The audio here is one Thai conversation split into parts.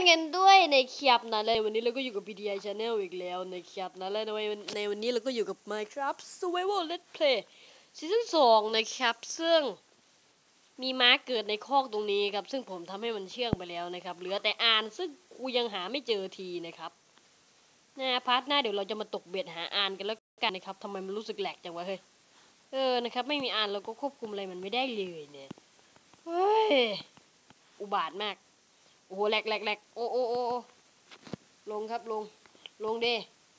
อนกันด้วยในคลิปนะเลยวันนี้เราก็อยู่กับ PDI Channel อีกแล้วในคลิปนะและในวันในวันนี้เราก็อยู่กับ Minecraft Survival Let's Play ซีซั่นสองนะครับ ซึ่งมีม้าเกิดในคอกตรงนี้ครับ ซึ่งผมทำให้มันเชื่องไปแล้วนะครับ เหลือแต่อ่านซึ่งกูยังหาไม่เจอทีนะครับนะพาร์ทหน้าเดี๋ยวเราจะมาตกเบ็ดหาอ่านกันแล้วกันนะครับทำไมมันรู้สึกแหลกจังวะเฮ้ยเออนะครับ ไม่มีอ่านเราก็ควบคุมอะไรมันไม่ได้เลยเนี่ยเฮ้ยอุบาทมาก โอ้โหแหลกแหลกแหลกโอ้โอ้โอ้ลงครับลง ลงเด้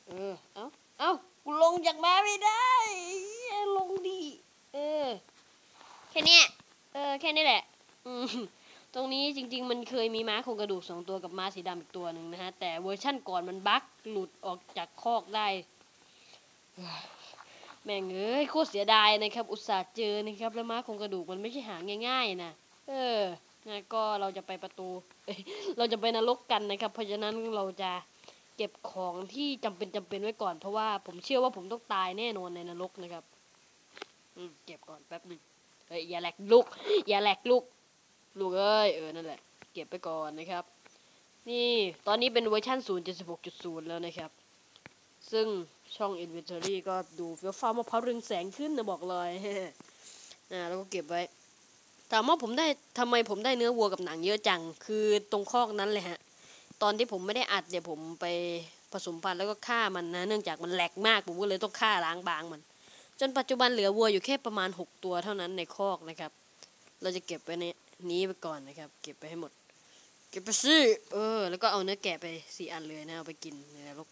เออ เอ้า เอ้ากูลงจากม้าไม่ได้ ลงดิเออ แค่นี้เออ แค่นี้แหละ อืมตรงนี้จริง ๆ มันเคยมีม้าโครงกระดูกสองตัวกับม้าสีดำอีกตัวหนึ่งนะฮะ แต่เวอร์ชั่นก่อนมันบั๊กหลุดออกจากคอกได้ แม่งเอ้ยโคตรเสียดายนะครับ อุตส่าห์เจอนะครับ แล้วม้าโครงกระดูกมันไม่ใช่หาง่าย ๆนะเออ นะก็เราจะไปประตู เราจะไปนรกกันนะครับ เพราะฉะนั้นเราจะเก็บของที่จำเป็นจำเป็นไว้ก่อน เพราะว่าผมเชื่อว่าผมต้องตายแน่นอนในนรกนะครับ อืมเก็บก่อนแป๊บหนึงเฮ้ยอย่าแหลกลูก อย่าแหลกลูก ลูกเอ้ยเออนั่นแหละ เก็บไปก่อนนะครับ นี่ตอนนี้เป็นเวอร์ชัน0.16.0 แล้วนะครับ ซึ่งช่อง Inventory ก็ดูเฟี้ยวฟ้าวมะพร้าวเรืองแสงขึ้นนะบอกเลยอ่าแล้วก็เก็บไว้ ถามว่าผมได้ทำไมผมได้เนื้อวัวกับหนังเยอะจัง คือตรงคอกนั้นเลยฮะ ตอนที่ผมไม่ได้อัดเดี๋ยวผมไปผสมพันธุ์แล้วก็ฆ่ามันนะ เนื่องจากมันแหลกมากผมก็เลยต้องฆ่าล้างบางมัน จนปัจจุบันเหลือวัวอยู่แค่ประมาณ 6 ตัวเท่านั้นในคอกนะครับ เราจะเก็บไว้ในนี้ไปก่อนนะครับ เก็บไปให้หมด เก็บไปสิเออ แล้วก็เอาเนื้อแกะไปสี่อันเลยนะเอาไปกินในนรก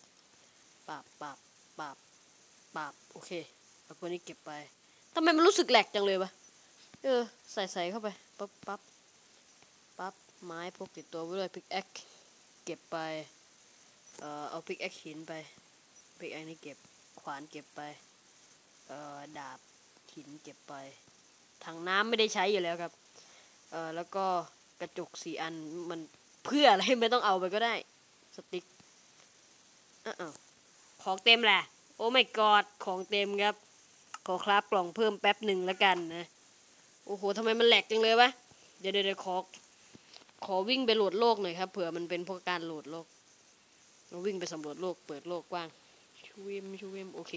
ปาบปาบปาบปาบโอเคเอาพวกนี้เก็บไปทำไมมันรู้สึกแหลกจังเลยวะ เออ ใส่ใส่เข้าไป ปั๊บปั๊บปั๊บ ไม้พกติดตัวไว้ด้วยพิกแอคเก็บไป เอ่อ เอาพิกแอคหินไปพิกแอคนี่เก็บ ขวานเก็บไป เอ่อ ดาบหินเก็บไป ถังน้ำไม่ได้ใช้อยู่แล้วครับ เอ่อ แล้วก็กระจกสี่อัน มันเพื่ออะไรไม่ต้องเอาไปก็ได้ สติ๊กเอ้าของเต็มแหละ โอ้ไม่กอด ของเต็มครับ ขอครับกล่องเพิ่มแป๊บหนึ่งแล้วกันนะ โอ้โหทำไมมันแหลกจังเลยวะ เดี๋ยวเดี๋ยวขอ ขอวิ่งไปโหลดโลกหน่อยครับเผื่อมันเป็นเพราะการโหลดโลกเราวิ่งไปสำรวจโลกเปิดโลกกว้างชูวิมชูวิมโอเค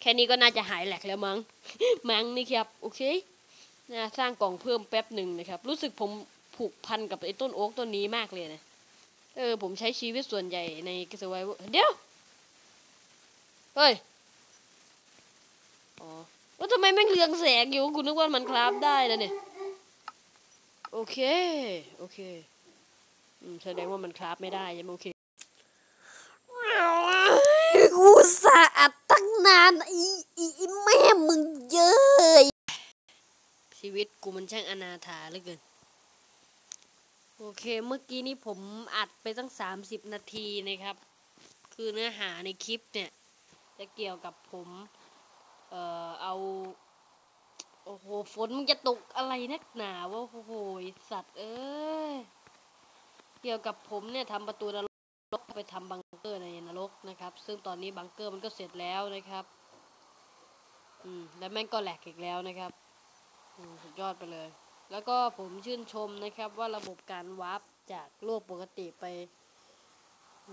แค่นี้ก็น่าจะหายแหลกแล้วมั้ง มั้งนี่ครับ โอเคนะสร้างกล่องเพิ่มแป๊บหนึ่งนะครับ รู้สึกผมผูกพันกับไอ้ต้นโอ๊กต้นนี้มากเลยนะ เออ ผมใช้ชีวิตส่วนใหญ่ในกสวายเดี๋ยว เฮ้ย อ๋อ ว่าทำไมแม่งเรืองแสงอยู่คุณนึกว่ามันคราฟได้แล้วเนี่ย โอเค โอเคอืมแสดงว่ามันคราฟไม่ได้ใช่ไหมโอเคกูสะอาดตั้งนานอีอีอีแม่มึงเย้ยชีวิตกูมันช่างอนาถาเหลือเกิน โอเค เมื่อกี้นี้ผมอัดไปตั้งสามสิบนาทีนะครับ คือเนื้อหาในคลิปเนี่ย จะเกี่ยวกับผม เอ่อเอา โอ้โห ฝนมึงจะตกอะไรนักหนาวะโอ้โห สัตว์ เอ้ย เกี่ยวกับผมเนี่ยทำประตูนรกไปทำบังเกอร์ในนรกนะครับ ซึ่งตอนนี้บังเกอร์มันก็เสร็จแล้วนะครับ อืม แล้วแม่งก็แหลกอีกแล้วนะครับอืมสุดยอดไปเลย แล้วก็ผมชื่นชมนะครับว่าระบบการวาร์ปจากโลกปกติไป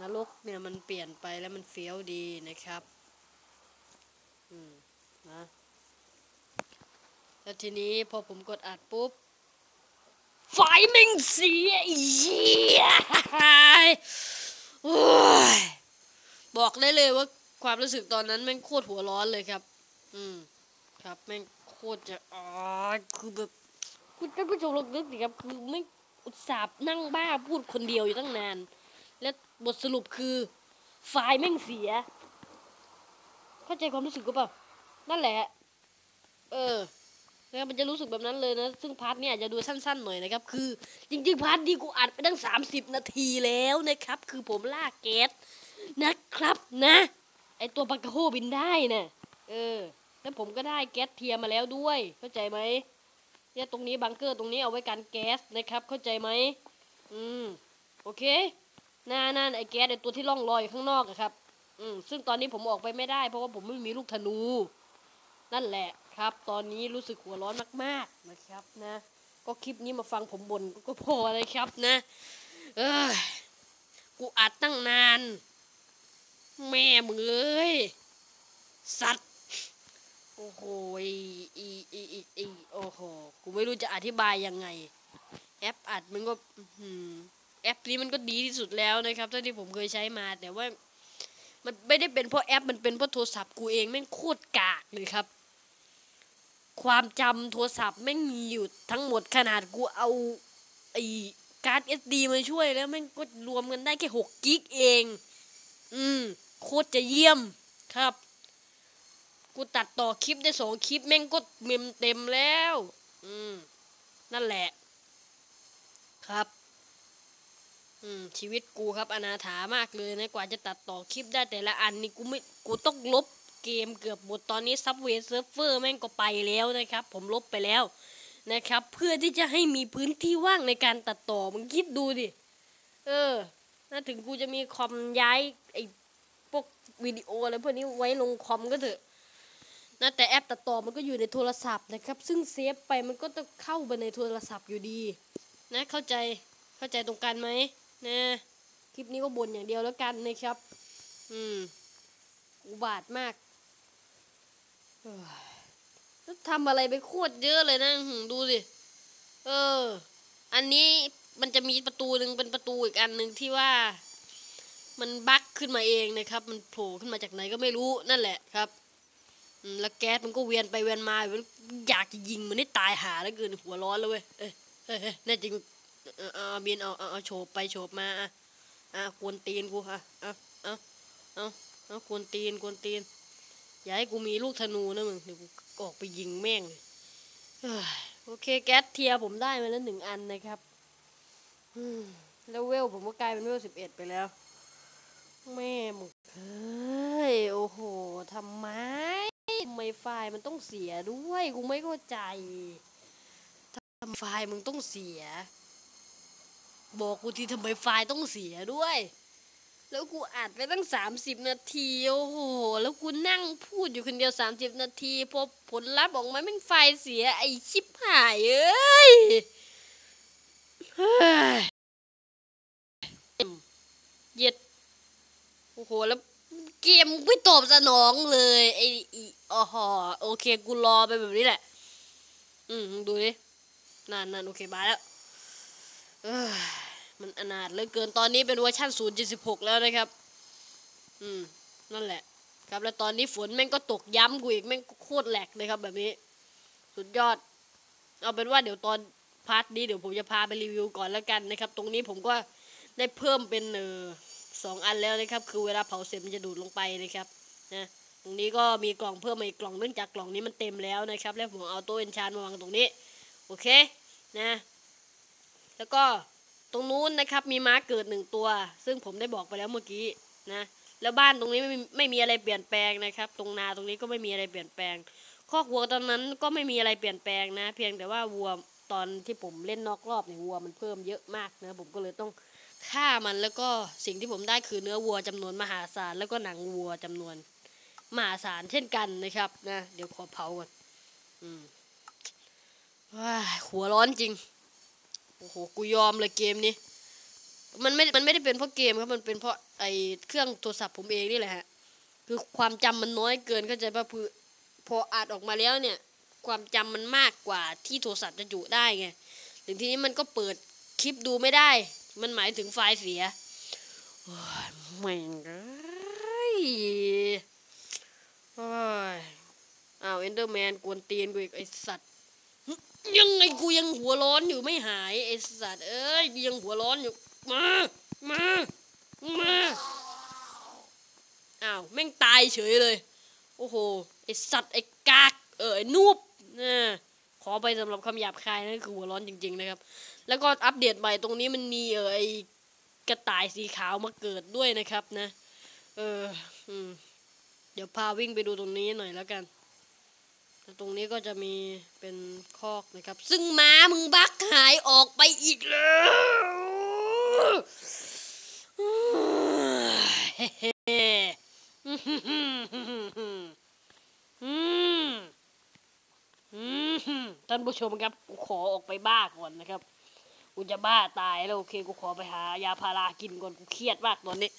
นรกเนี่ยมันเปลี่ยนไปแล้วมันเฟี้ยวดีนะครับ อืม นะแล้วทีนี้พอผมกดอัดปุ๊บไฟม่งเสียอ้เหี้ยยบอกได้เลยว่าความรู้สึกตอนนั้นแม่งโคตรหัวร้อนเลยครับ อืม ครับแม่งโคตรจะอ๋อคือแบบคุณท่านผู้ชมลองนึกดิครับคือไม่อุตส่าห์นั่งบ้าพูดคนเดียวอยู่ตั้งนาน และบทสรุปคือ ไฟล์แม่งเสีย เข้าใจความรู้สึกกูเปล่า นั่นแหละ เออนะครับมันจะรู้สึกแบบนั้นเลยนะ ซึ่งพาร์ทเนี่ยจะดูสั้นๆหน่อยนะครับ คือ จริงๆพาร์ทนี้กูอัดไปตั้ง 30 นาทีแล้วนะครับ คือผมล่าแก๊สนะครับนะ ไอตัวปากกาโฮบินได้นะเออ แล้วผมก็ได้แก๊สเทียมมาแล้วด้วย เข้าใจไหมเนี่ยตรงนี้บังเกอร์ตรงนี้เอาไว้กันแก๊สนะครับ เข้าใจไหมอืม โอเคน่านั่นไอแก๊สไอตัวที่ล่องลอยข้างนอกอะครับ อืม ซึ่งตอนนี้ผมออกไปไม่ได้เพราะว่าผมไม่มีลูกธนู นั่นแหละครับ ตอนนี้รู้สึกหัวร้อนมากๆนะครับนะ ก็คลิปนี้มาฟังผมบ่นก็พอเลยครับนะ เออกูอัดตั้งนาน แม่มึงเอ้ยสัตว์โอ้โหอีอีอีอีอีโอ้โหกูไม่รู้จะอธิบายยังไง แอปอัดมันก็แอปนี้มันก็ดีที่สุดแล้วนะครับเท่าที่ผมเคยใช้มาแต่ว่ามันไม่ได้เป็นเพราะแอปมันเป็นเพราะโทรศัพท์กูเองแม่งโคตรกากเลยครับ ความจำโทรศัพท์แม่งมีอยู่ทั้งหมดขนาดกูเอาไอการ์ด SD มาช่วยแล้วแม่งก็รวมกันได้แค่หกกิกเอง อืม โคตรจะเยี่ยมครับ กูตัดต่อคลิปได้สองคลิปแม่งก็เมมเต็มแล้ว อืม นั่นแหละ ครับ อืม ชีวิตกูครับอนาถามากเลยนะกว่าจะตัดต่อคลิปได้แต่ละอันนี่กูไม่ กูต้องลบ เกมเกือบหมดตอนนี้ซับเวย์เซิร์ฟเวอร์แม่งก็ไปแล้วนะครับ ผมลบไปแล้วนะครับ เพื่อที่จะให้มีพื้นที่ว่างในการตัดต่อมึงคิดดูดิ เออน่าถึงกูจะมีคอมย้ายไอ้พวกวิดีโออะไรพวกนี้ไว้ลงคอมก็เถอะนะแต่แอปตัดต่อมันก็อยู่ในโทรศัพท์นะครับ ซึ่งเซฟไปมันก็ต้องเข้าไปในโทรศัพท์อยู่ดี นะเข้าใจเข้าใจตรงกันไหมนะคลิปนี้ก็บ่นอย่างเดียวแล้วกันนะครับ อืม อุบาทมาก ทำอะไรไปโคตรเยอะเลยนะดูสิ เออ อันนี้มันจะมีประตูหนึ่งเป็นประตูอีกอันหนึ่งที่ว่า มันบั๊กขึ้นมาเองนะครับ มันโผล่ขึ้นมาจากไหนก็ไม่รู้นั่นแหละครับแล้วแก๊สมันก็เวียนไปเวียนมาอยากจะยิงมันให้ตายหาแล้วเกินหัวร้อนเลยเว้ยเอ้ยเอ้ยเอ้ยแน่จริงเอาเอาบินเอาเอาโฉบไปโฉบมาอะอะกวนตีนกูอะเอาเอาเอาเอากวนตีนกวนตีน อย่าให้กูมีลูกธนูนะมึงเดี๋ยวกูออกไปยิงแม่งเลยโอเคแก๊สเทียร์ผมได้มาแล้วหนึ่งอันนะครับแล้วเวลผมก็กลายเป็นเวลสิบเอ็ดไปแล้ว แม่มึงเฮ้ยโอ้โหทำไมทำไมไฟล์มันต้องเสียด้วยกูไม่เข้าใจทำไมไฟล์มึงต้องเสีย บอกกูทีทำไมไฟล์ต้องเสียด้วย แล้วกูอัดไปตั้งสามสิบนาที โอ้โห แล้วกูนั่งพูดอยู่คนเดียวสามสิบนาทีพอผลลัพธ์ออกมาแม่งไฟเสียไอชิบหายเอ้ยเฮ้ยเย็ด โอ้โห แล้วเกมไม่ตอบสนองเลยไออีอ๋อหอโอเค กูรอไปแบบนี้แหละ อืม ดูดินั่นนั่นโอเคบายแล้วเอ้ย มันอนาถเหลือเกินตอนนี้เป็นเวอร์ชัน0.16 แล้วนะครับ อืม นั่นแหละ ครับแล้วตอนนี้ฝนแม่งก็ตกย้ำกูอีกแม่งโคตรแหลกเลยครับ แบบนี้ สุดยอด เอาเป็นว่าเดี๋ยวตอนพาร์ทนี้เดี๋ยวผมจะพาไปรีวิวก่อนแล้วกันนะครับ ตรงนี้ผมก็ได้เพิ่มเป็นเออสองอันแล้วนะครับ คือเวลาเผาเสร็จมันจะดูดลงไปนะครับนะตรงนี้ก็มีกล่องเพิ่มมาอีกกล่องเนื่องจากกล่องนี้มันเต็มแล้วนะครับ แล้วผมเอาตัวเอนชานมาวางตรงนี้ โอเค นะ แล้วก็ ตรงนู้นนะครับมีม้าเกิดหนึ่งตัว ซึ่งผมได้บอกไปแล้วเมื่อกี้นะแล้วบ้านตรงนี้ไม่มีไม่มีอะไรเปลี่ยนแปลงนะครับ ตรงนาตรงนี้ก็ไม่มีอะไรเปลี่ยนแปลงคอกวัวตอนนั้นก็ไม่มีอะไรเปลี่ยนแปลงนะ เพียงแต่ว่าวัวตอนที่ผมเล่นนอกรอบเนี่ยวัวมันเพิ่มเยอะมากนะผมก็เลยต้องฆ่ามันแล้วก็สิ่งที่ผมได้คือเนื้อวัวจำนวนมหาศาลแล้วก็หนังวัวจำนวนมหาศาลเช่นกันนะครับนะเดี๋ยวขอเผาก่อนอืมว้าหัวร้อนจริง โอ้โห กูยอมเลยเกมนี้ มันไม่ มันไม่ได้เป็นเพราะเกมครับ มันเป็นเพราะไอเครื่องโทรศัพท์ผมเองนี่แหละฮะ คือความจำมันน้อยเกินเข้าใจป่ะคือพออัดออกมาแล้วเนี่ย ความจำมันมากกว่าที่โทรศัพท์จะจุได้ไง ถึงทีนี้มันก็เปิดคลิปดูไม่ได้ มันหมายถึงไฟล์เสียโอ้ยแม่งเอ้ยโอ้ยอ้าวเอนเดอร์แมนกวนตีนกูอีกไอสัตว์ ยังไงกูยังหัวร้อนอยู่ไม่หายไอสัตว์เอ้ยยังหัวร้อนอยู่มามามาอ้าวแม่งตายเฉยเลย โอ้โหไอสัตว์ไอกากเออไอนูบนะขอไปสำหรับคำหยาบคายนั่นคือหัวร้อนจริง ๆ นะครับ แล้วก็อัปเดตใหม่ตรงนี้มันมีเออไอกระต่ายสีขาวมาเกิดด้วยนะครับนะ เออเดี๋ยวพาวิ่งไปดูตรงนี้หน่อยแล้วกัน ตรงนี้ก็จะมีเป็นคอกนะครับ ซึ่งม้ามึงบักหายออกไปอีกแล้วท่านผู้ชมครับ กูขอออกไปบ้าก่อนนะครับ กูจะบ้าตายแล้วโอเค กูขอไปหายาพารากินก่อน กูเครียดมากตอนนี้